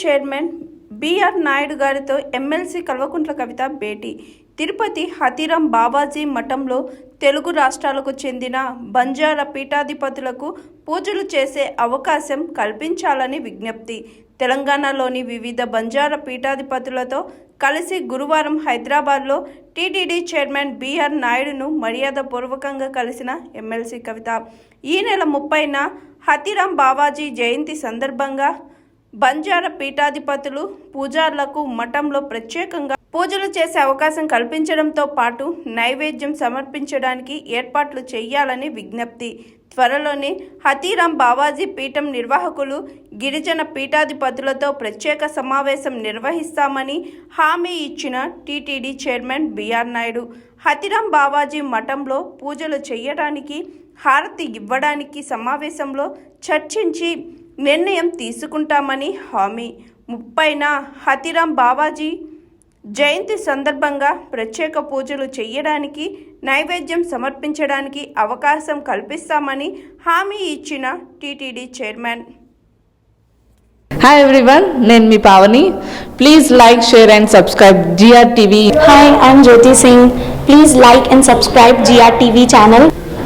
Chairman BR Naidu గారితో MLC Kalvakuntla Kavitha భేటీ. తిరుపతి హతిరం బాబాజీ మఠంలో తెలుగు రాష్ట్రాలకు చెందిన బంజారా పీఠాధిపతులకు పూజలు చేసే అవకాశం కల్పించాలని విజ్ఞప్తి. తెలంగాణలోని వివిధ బంజారా పీఠాధిపతులతో కలిసి గురువారం హైదరాబాద్లో టీటీడీ చైర్మన్ బిఆర్ నాయుడును మర్యాదపూర్వకంగా కలిసిన ఎమ్మెల్సీ కవిత. ఈ నెల ముప్పైన హతీరాం బావాజీ జయంతి సందర్భంగా బంజారా పీఠాధిపతులు పూజార్లకు మఠంలో ప్రత్యేకంగా పూజలు చేసే అవకాశం కల్పించడంతో పాటు నైవేద్యం సమర్పించడానికి ఏర్పాట్లు చేయాలని విజ్ఞప్తి. త్వరలోనే హతీరాం బావాజీ పీఠం నిర్వాహకులు గిరిజన పీఠాధిపతులతో ప్రత్యేక సమావేశం నిర్వహిస్తామని హామీ ఇచ్చిన TTD chairman BR Naidu. Hathiram Bavaji మఠంలో పూజలు చేయడానికి హారతి ఇవ్వడానికి సమావేశంలో చర్చించి నిర్ణయం తీసుకుంటామని హామీ ముప్పైన హతిరాం బావాజీ జయంతి సందర్భంగా ప్రత్యేక పూజలు చేయడానికి నైవేద్యం సమర్పించడానికి అవకాశం కల్పిస్తామని హామీ ఇచ్చిన టీటీడీ చైర్మన్ హాయ్ ఎవ్రీవన్ నేను మీ Pavani please like share and subscribe GR TV Hi, I'm Jyoti Singh. Please like and subscribe GRTV channel.